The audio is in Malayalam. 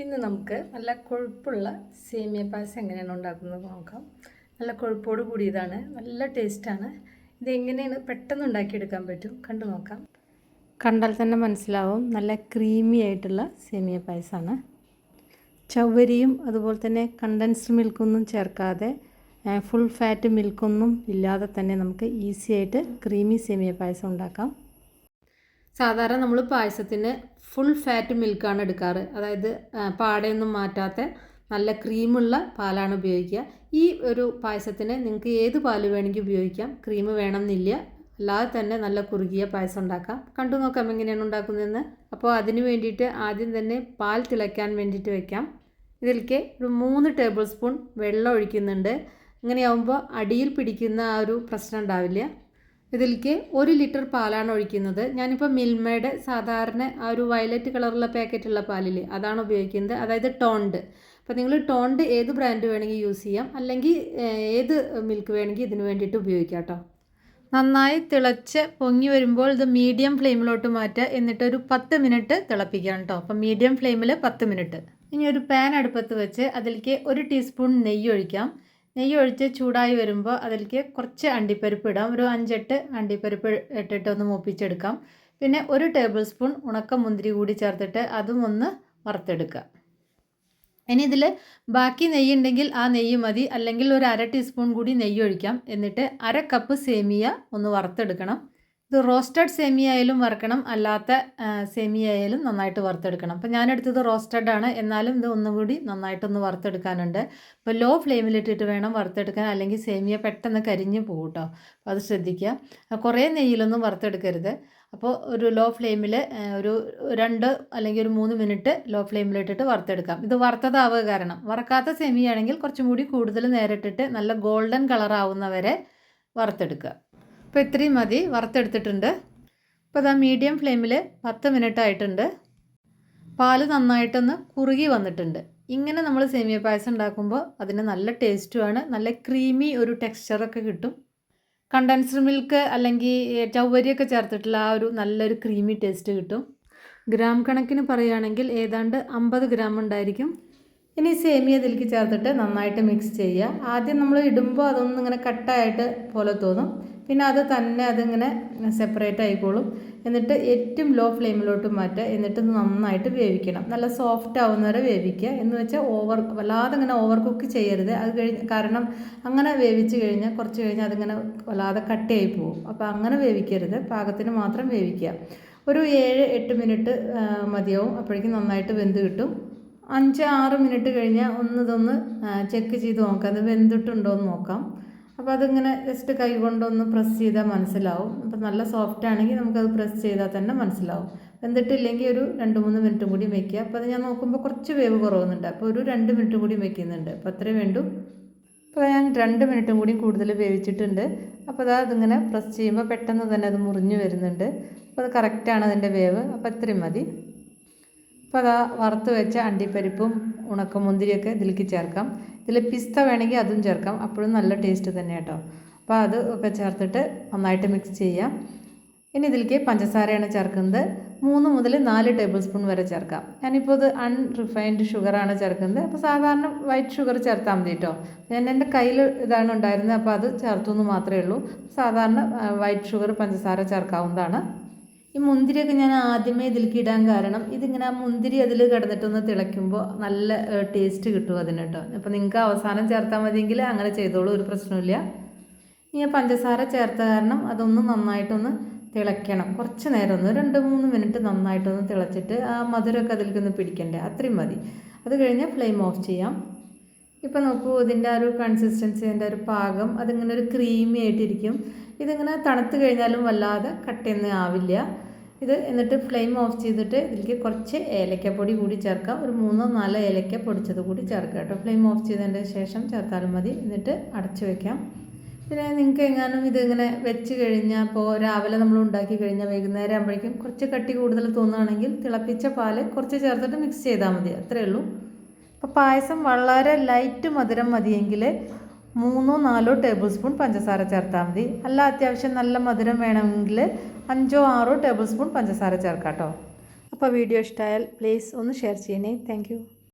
ഇന്ന് നമുക്ക് നല്ല കൊഴുപ്പുള്ള സേമിയ പായസം എങ്ങനെയാണ് ഉണ്ടാക്കുന്നത് നോക്കാം. നല്ല കൊഴുപ്പോട് കൂടിയതാണ് നല്ല ടേസ്റ്റാണ് ഇത് എങ്ങനെയാണ് പെട്ടെന്ന് ഉണ്ടാക്കിയെടുക്കാൻ പറ്റും കണ്ടു നോക്കാം. കണ്ടാൽ തന്നെ മനസ്സിലാവും നല്ല ക്രീമി ആയിട്ടുള്ള സേമിയ പായസമാണ് ചവ്വരിയും അതുപോലെ തന്നെ കണ്ടൻസ്ഡ് മിൽക്കൊന്നും ചേർക്കാതെ ഫുൾ ഫാറ്റ് മിൽക്കൊന്നും ഇല്ലാതെ തന്നെ നമുക്ക് ഈസി ആയിട്ട് ക്രീമി സേമിയ പായസം ഉണ്ടാക്കാം. സാധാരണ നമ്മൾ പായസത്തിന് ഫുൾ ഫാറ്റ് മിൽക്കാണ് എടുക്കാറ്. അതായത് പാടയൊന്നും മാറ്റാത്ത നല്ല ക്രീമുള്ള പാലാണ് ഉപയോഗിക്കുക. ഈ ഒരു പായസത്തിന് നിങ്ങൾക്ക് ഏത് പാൽ വേണമെങ്കിൽ ഉപയോഗിക്കാം. ക്രീം വേണമെന്നില്ല. അല്ലാതെ തന്നെ നല്ല കുറുകിയ പായസം ഉണ്ടാക്കാം. കണ്ടു നോക്കാം എങ്ങനെയാണ് ഉണ്ടാക്കുന്നതെന്ന്. അപ്പോൾ അതിന് വേണ്ടിയിട്ട് ആദ്യം തന്നെ പാൽ തിളയ്ക്കാൻ വേണ്ടിയിട്ട് വെക്കാം. ഇതിലേക്ക് ഒരു മൂന്ന് ടേബിൾ സ്പൂൺ വെള്ളം ഒഴിക്കുന്നുണ്ട്. അങ്ങനെയാവുമ്പോൾ അടിയിൽ പിടിക്കുന്ന ആ ഒരു പ്രശ്നം ഉണ്ടാവില്ല. ഇതിലേക്ക് ഒരു ലിറ്റർ പാലാണ് ഒഴിക്കുന്നത്. ഞാനിപ്പോൾ മിൽമയുടെ സാധാരണ ആ ഒരു വയലറ്റ് കളറുള്ള പാക്കറ്റുള്ള പാലിൽ അതാണ് ഉപയോഗിക്കുന്നത്. അതായത് ടോണ്ട്. അപ്പോൾ നിങ്ങൾ ടോണ്ട് ഏത് ബ്രാൻഡ് വേണമെങ്കിൽ യൂസ് ചെയ്യാം. അല്ലെങ്കിൽ ഏത് മിൽക്ക് വേണമെങ്കിൽ ഇതിന് വേണ്ടിയിട്ട് ഉപയോഗിക്കാം കേട്ടോ. നന്നായി തിളച്ച് പൊങ്ങി വരുമ്പോൾ ഇത് മീഡിയം ഫ്ലെയിമിലോട്ട് മാറ്റുക. എന്നിട്ട് ഒരു പത്ത് മിനിറ്റ് തിളപ്പിക്കണം കേട്ടോ. അപ്പം മീഡിയം ഫ്ലെയിമിൽ പത്ത് മിനിറ്റ്. ഇനി ഒരു പാൻ അടുപ്പത്ത് വെച്ച് അതിലേക്ക് ഒരു ടീസ്പൂൺ നെയ്യ് ഒഴിക്കാം. നെയ്യ് ഒഴിച്ച് ചൂടായി വരുമ്പോൾ അതിലേക്ക് കുറച്ച് അണ്ടിപ്പരിപ്പ് ഇടാം. ഒരു അഞ്ചെട്ട് അണ്ടിപ്പരിപ്പ് ഇട്ടിട്ട് ഒന്ന് മൂപ്പിച്ചെടുക്കാം. പിന്നെ ഒരു ടേബിൾ സ്പൂൺ ഉണക്ക മുന്തിരി കൂടി ചേർത്തിട്ട് അതും ഒന്ന് വറുത്തെടുക്കുക. ഇനി ഇതിൽ ബാക്കി നെയ്യ് ഉണ്ടെങ്കിൽ ആ നെയ്യ് മതി. അല്ലെങ്കിൽ ഒരു അര ടീസ്പൂൺ കൂടി നെയ്യ് ഒഴിക്കാം എന്നിട്ട് അര കപ്പ് സേമിയ ഒന്ന് വറുത്തെടുക്കണം. ഇത് റോസ്റ്റഡ് സെമി ആയാലും വറുക്കണം അല്ലാത്ത സെമി ആയാലും നന്നായിട്ട് വറുത്തെടുക്കണം. അപ്പോൾ ഞാനെടുത്തത് റോസ്റ്റഡ് ആണ്. എന്നാലും ഇത് ഒന്നുകൂടി നന്നായിട്ടൊന്ന് വറുത്തെടുക്കാനുണ്ട്. അപ്പോൾ ലോ ഫ്ലെയിമിലിട്ടിട്ട് വേണം വറുത്തെടുക്കാൻ. അല്ലെങ്കിൽ സേമിയ പെട്ടെന്ന് കരിഞ്ഞു പോകും കേട്ടോ അപ്പോൾ അത് ശ്രദ്ധിക്കുക. കുറേ നെയ്യിലൊന്നും വറുത്തെടുക്കരുത്. അപ്പോൾ ഒരു ലോ ഫ്ലെയിമിൽ ഒരു രണ്ട് അല്ലെങ്കിൽ ഒരു മൂന്ന് മിനിറ്റ് ലോ ഫ്ലെയിമിലിട്ടിട്ട് വറുത്തെടുക്കാം. ഇത് വറുത്തതാവുക കാരണം വറക്കാത്ത സെമി ആണെങ്കിൽ കുറച്ചും കൂടി കൂടുതൽ നേരിട്ടിട്ട് നല്ല ഗോൾഡൻ കളറാവുന്നവരെ വറുത്തെടുക്കുക. അപ്പോൾ ഇത്രയും മതി. വറുത്തെടുത്തിട്ടുണ്ട്. അപ്പോൾ അതാ മീഡിയം ഫ്ലെയിമിൽ പത്ത് മിനിറ്റ് ആയിട്ടുണ്ട്. പാൽ നന്നായിട്ടൊന്ന് കുറുകി വന്നിട്ടുണ്ട്. ഇങ്ങനെ നമ്മൾ സേമിയ പായസം ഉണ്ടാക്കുമ്പോൾ അതിന് നല്ല ടേസ്റ്റുമാണ് നല്ല ക്രീമി ഒരു ടെക്സ്ചറൊക്കെ കിട്ടും. കണ്ടൻസ്ഡ് മിൽക്ക് അല്ലെങ്കിൽ ചവ്വരിയൊക്കെ ചേർത്തിട്ടുള്ള ആ ഒരു നല്ലൊരു ക്രീമി ടേസ്റ്റ് കിട്ടും. ഗ്രാം കണക്കിന് പറയുകയാണെങ്കിൽ ഏതാണ്ട് അമ്പത് ഗ്രാം ഉണ്ടായിരിക്കും. ഇനി സേമിയ ഇതിലേക്ക് ചേർത്തിട്ട് നന്നായിട്ട് മിക്സ് ചെയ്യുക. ആദ്യം നമ്മൾ ഇടുമ്പോൾ അതൊന്നും ഇങ്ങനെ കട്ടായിട്ട് പോലെ തോന്നും. പിന്നെ അത് തന്നെ അതിങ്ങനെ സെപ്പറേറ്റ് ആയിക്കോളും. എന്നിട്ട് ഏറ്റവും ലോ ഫ്ലെയിമിലോട്ട് മാറ്റുക. എന്നിട്ട് നന്നായിട്ട് വേവിക്കണം. നല്ല സോഫ്റ്റ് ആവുന്നവരെ വേവിക്കുക. എന്ന് വെച്ചാൽ ഓവർ വല്ലാതെ ഇങ്ങനെ ഓവർ കുക്ക് ചെയ്യരുത്. അത് കഴിഞ്ഞ് കാരണം അങ്ങനെ വേവിച്ച് കഴിഞ്ഞാൽ കുറച്ച് കഴിഞ്ഞാൽ അതിങ്ങനെ വല്ലാതെ കട്ടിയായി പോകും. അപ്പോൾ അങ്ങനെ വേവിക്കരുത്. പാകത്തിന് മാത്രം വേവിക്കുക. ഒരു ഏഴ് എട്ട് മിനിറ്റ് മതിയാവും. അപ്പോഴേക്കും നന്നായിട്ട് വെന്ത് കിട്ടും. അഞ്ച് ആറ് മിനിറ്റ് കഴിഞ്ഞാൽ ഒന്ന് ഇതൊന്ന് ചെക്ക് ചെയ്ത് നോക്കാം. അത് വെന്തിട്ടുണ്ടോ എന്ന് നോക്കാം. അപ്പോൾ അതിങ്ങനെ ജസ്റ്റ് കൈ കൊണ്ടൊന്ന് പ്രസ് ചെയ്താൽ മനസ്സിലാവും. അപ്പോൾ നല്ല സോഫ്റ്റ് ആണെങ്കിൽ നമുക്കത് പ്രസ് ചെയ്താൽ തന്നെ മനസ്സിലാവും. എന്നിട്ടില്ലെങ്കിൽ ഒരു രണ്ട് മൂന്ന് മിനിറ്റും കൂടി വയ്ക്കുക അപ്പോൾ അത് ഞാൻ നോക്കുമ്പോൾ കുറച്ച് വേവ് കുറവുന്നുണ്ട്. അപ്പോൾ ഒരു രണ്ട് മിനിറ്റും കൂടി വയ്ക്കുന്നുണ്ട് അപ്പോൾ അത്രയും വേണ്ടു. അപ്പോൾ ഞാൻ രണ്ട് മിനിറ്റും കൂടി കൂടുതൽ വേവിച്ചിട്ടുണ്ട്. അപ്പോൾ അത് അതിങ്ങനെ പ്രസ് ചെയ്യുമ്പോൾ പെട്ടെന്ന് തന്നെ അത് മുറിഞ്ഞു വരുന്നുണ്ട്. അപ്പോൾ അത് കറക്റ്റാണ് അതിന്റെ വേവ്. അപ്പോൾ അത്രയും മതി. അപ്പോൾ അതാ വറുത്ത് വെച്ച അണ്ടിപ്പരിപ്പും ഉണക്കമുന്തിരിയൊക്കെ ഇതിലേക്ക് ചേർക്കാം. ഇതിൽ പിസ്ത വേണമെങ്കിൽ അതും ചേർക്കാം. അപ്പോഴും നല്ല ടേസ്റ്റ് തന്നെ കേട്ടോ അപ്പോൾ അത് ഒക്കെ ചേർത്തിട്ട് നന്നായിട്ട് മിക്സ് ചെയ്യാം. ഇനി ഇതിലേക്ക് പഞ്ചസാരയാണ് ചേർക്കുന്നത്. മൂന്ന് മുതൽ നാല് ടേബിൾ സ്പൂൺ വരെ ചേർക്കാം. ഞാനിപ്പോൾ ഇത് അൺറിഫൈൻഡ് ഷുഗറാണ് ചേർക്കുന്നത്. അപ്പോൾ സാധാരണ വൈറ്റ് ഷുഗർ ചേർത്താൽ മതി കേട്ടോ ഞാൻ എന്റെ കയ്യിൽ ഇതാണ് ഉണ്ടായിരുന്നത്. അപ്പോൾ അത് ചേർത്തു എന്ന് മാത്രമേ ഉള്ളൂ. സാധാരണ വൈറ്റ് ഷുഗർ പഞ്ചസാര ചേർക്കാവുന്നതാണ്. ഈ മുന്തിരിയൊക്കെ ഞാൻ ആദ്യമേ ഇതിലേക്ക് ഇടാൻ കാരണം ഇതിങ്ങനെ മുന്തിരി അതിൽ കിടന്നിട്ടൊന്ന് തിളയ്ക്കുമ്പോൾ നല്ല ടേസ്റ്റ് കിട്ടും അതിന് കേട്ടോ. അപ്പോൾ നിങ്ങൾക്ക് അവസാനം ചേർത്താൽ മതിയെങ്കിൽ അങ്ങനെ ചെയ്തോളൂ ഒരു പ്രശ്നമില്ല ഇനി പഞ്ചസാര ചേർത്ത കാരണം അതൊന്ന് നന്നായിട്ടൊന്ന് തിളയ്ക്കണം. കുറച്ച് നേരം ഒന്ന് രണ്ട് മൂന്ന് മിനിറ്റ് നന്നായിട്ടൊന്ന് തിളച്ചിട്ട് ആ മധുരമൊക്കെ അതിലേക്കൊന്ന് പിടിക്കണ്ടേ? അത്രയും മതി. അത് കഴിഞ്ഞ് ഫ്ലെയിം ഓഫ് ചെയ്യാം. ഇപ്പോൾ നോക്കൂ ഇതിന്റെ ആ ഒരു കൺസിസ്റ്റൻസി അതിന്റെ ഒരു പാകം അതിങ്ങനെ ഒരു ക്രീമി ആയിട്ടിരിക്കും. ഇതിങ്ങനെ തണുത്ത് കഴിഞ്ഞാലും വല്ലാതെ കട്ടയൊന്നും ആവില്ല. ഇത് എന്നിട്ട് ഫ്ലെയിം ഓഫ് ചെയ്തിട്ട് ഇതിലേക്ക് കുറച്ച് ഏലക്കപ്പൊടി കൂടി ചേർക്കാം. ഒരു മൂന്നോ നാലോ ഏലക്ക പൊടിച്ചത് കൂടി ചേർക്കാം കേട്ടോ. ഫ്ലെയിം ഓഫ് ചെയ്തതിന്റെ ശേഷം ചേർത്താലും മതി. എന്നിട്ട് അടച്ചു വയ്ക്കാം പിന്നെ നിങ്ങൾക്ക് എങ്ങാനും ഇതിങ്ങനെ വെച്ച് കഴിഞ്ഞാൽ ഇപ്പോൾ രാവിലെ നമ്മൾ ഉണ്ടാക്കി കഴിഞ്ഞാൽ വൈകുന്നേരം ആകുമ്പോഴേക്കും കുറച്ച് കട്ടി കൂടുതൽ തോന്നുകയാണെങ്കിൽ തിളപ്പിച്ച പാൽ കുറച്ച് ചേർത്തിട്ട് മിക്സ് ചെയ്താൽ മതി. അത്രയേ ഉള്ളൂ. അപ്പോൾ പായസം വളരെ ലൈറ്റ് മധുരം മതിയെങ്കിൽ മൂന്നോ നാലോ ടേബിൾ സ്പൂൺ പഞ്ചസാര ചേർത്താൽ മതി. അല്ല അത്യാവശ്യം നല്ല മധുരം വേണമെങ്കിൽ അഞ്ചോ ആറോ ടേബിൾ സ്പൂൺ പഞ്ചസാര ചേർക്കാം കേട്ടോ അപ്പോൾ വീഡിയോ ഇഷ്ടമായാൽ പ്ലീസ് ഒന്ന് ഷെയർ ചെയ്യണേ. താങ്ക്